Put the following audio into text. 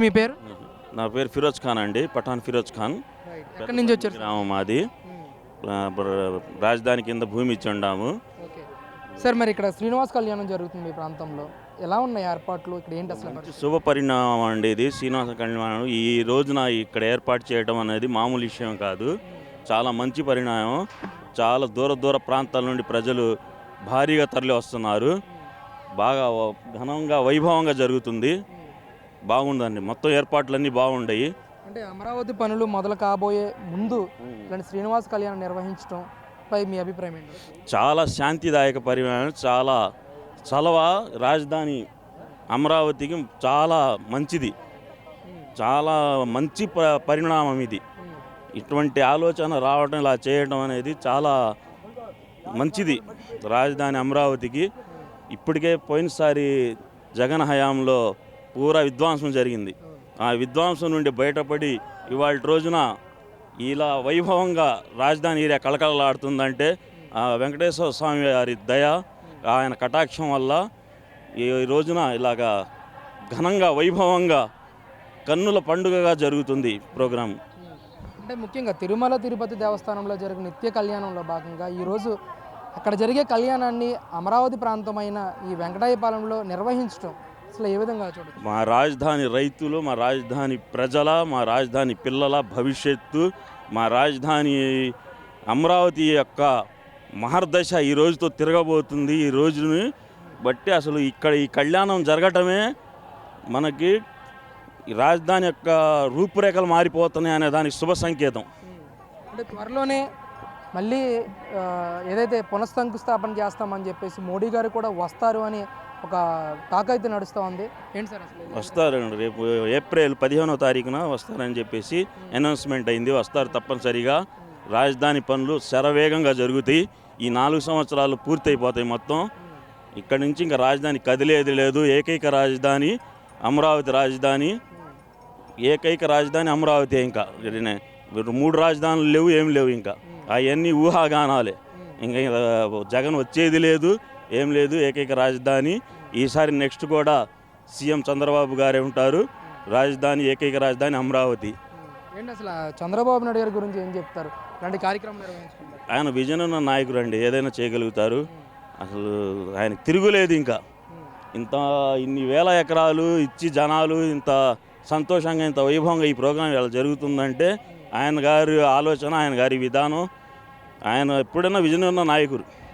మీ పేరు? నా పేరు ఫిరోజ్ ఖాన్ అండి పఠాన్ ఫిరోజ్ ఖాన్. ఎక్కడి నుంచి వచ్చారు? గ్రామం మాది. బర- రాజధాని కింద భూమి ఇచ్చి ఉండాము. సార్ మరి ఇక్కడ శ్రీనివాస్ కళ్యాణం జరుగుతుంది ప్రాంతంలో. ఎలా ఉన్నాయి ఏర్పాట్లు? ఇక్కడ ఏంటి అసలు శుభ పరిణామం అండి ఇది. శ్రీనివాస కళ్యాణం. ఈ రోజున ఇక్కడ ఏర్పాటు చేయడం అనేది మామూలు విషయం కాదు. చాలా మంచి పరిణామం. చాలా దూర దూర ప్రాంతాల నుండి ప్రజలు భారీగా తరలి వస్తున్నారు బాగా వ- ఘనంగా వైభవంగా జరుగుతుంది. బాగుందండి. మొత్తం ఏర్పాట్లన్నీ బాగుంటాయి అంటే అమరావతి పనులు మొదలు కాబోయే ముందు ఇలాంటి శ్రీనివాస్ కళ్యాణం నిర్వహించడం పై మీ అభిప్రాయం ఏంటి? చాలా శాంతిదాయక పరిణామం చాలా చలవ రాజధాని అమరావతికి చాలా మంచిది. చాలా మంచి ప- పరిణామం ఇది. ఇటువంటి ఆలోచన రావడం ఇలా చేయడం అనేది చాలా మంచిది రాజధాని అమరావతికి. ఇప్పటికే పోయినసారి జగన్ హయాంలో పూరా విద్వాంసం జరిగింది. ఆ విద్వాంసం నుండి బయటపడి ఇవాళ రోజున ఇలా వైభవంగా రాజధాని ఏరియా కళకళలాడుతుందంటే ఆ వెంకటేశ్వర స్వామి వారి దయ ఆయన కటాక్షం వల్ల ఈ రోజున ఇలాగా ఘనంగా వైభవంగా కన్నుల పండుగగా జరుగుతుంది ప్రోగ్రాం. అంటే ముఖ్యంగా తిరుమల తిరుపతి దేవస్థానంలో జరిగిన నిత్య కళ్యాణంలో భాగంగా ఈరోజు అక్కడ జరిగే కళ్యాణాన్ని అమరావతి ప్రాంతమైన ఈ వెంకటాయపాలెంలో నిర్వహించడం అసలు ఏ విధంగా చూడొచ్చు? మా రాజధాని రైతులు మా రాజధాని ప్రజల మా రాజధాని పిల్లల భవిష్యత్తు మా రాజధాని అమరావతి యొక్క మహర్దశ ఈ రోజుతో తిరగబోతుంది ఈ రోజుని బట్టి అసలు ఇక్కడ ఈ కళ్యాణం జరగటమే మనకి ఈ రాజధాని యొక్క రూపురేఖలు మారిపోతున్నాయి అనే దానికి శుభ సంకేతం. అంటే త్వరలోనే మళ్ళీ ఏదైతే పునఃశంకుస్థాపన చేస్తామని చెప్పేసి మోడీ గారు కూడా వస్తారు అని ఒక టాక్ అయితే నడుస్తూ ఉంది. ఏంటి సార్ అసలు వస్తారండి. రేపు ఏప్రిల్ పదిహేనో తారీఖున వస్తారని చెప్పేసి అనౌన్స్మెంట్ అయింది. వస్తారు తప్పనిసరిగా. రాజధాని పనులు శరవేగంగా జరుగుతాయి. ఈ నాలుగు సంవత్సరాలు పూర్తయిపోతాయి మొత్తం. ఇక్కడ నుంచి ఇంకా రాజధాని కదిలేది లేదు. ఏకైక రాజధాని అమరావతి రాజధాని. ఏకైక రాజధాని అమరావతి ఇంకా. మూడు రాజధానులు లేవు ఏమి లేవు ఇంకా. అవన్నీ ఊహాగానాలే. ఇంకా జగన్ వచ్చేది లేదు ఏం లేదు ఏకైక రాజధాని. ఈసారి నెక్స్ట్ కూడా సీఎం చంద్రబాబు గారే ఉంటారు. రాజధాని ఏకైక రాజధాని అమరావతి. ఏంటి అసలు చంద్రబాబు నాయుడు గారి గురించి ఏం చెప్తారు? ఇలాంటి కార్యక్రమం నిర్వహించుకుంటారు. ఆయన విజన్ ఉన్న నాయకుడు అండి ఏదైనా చేయగలుగుతారు. అసలు ఆయన తిరుగులేదు ఇంకా. ఇంత ఇన్ని వేల ఎకరాలు ఇచ్చి జనాలు ఇంత సంతోషంగా ఇంత వైభవంగా ఈ ప్రోగ్రాం ఇలా జరుగుతుందంటే ఆయన గారి ఆలోచన ఆయన గారి విధానం ఆయన ఎప్పుడైనా విజయనగరం నాయకుడు.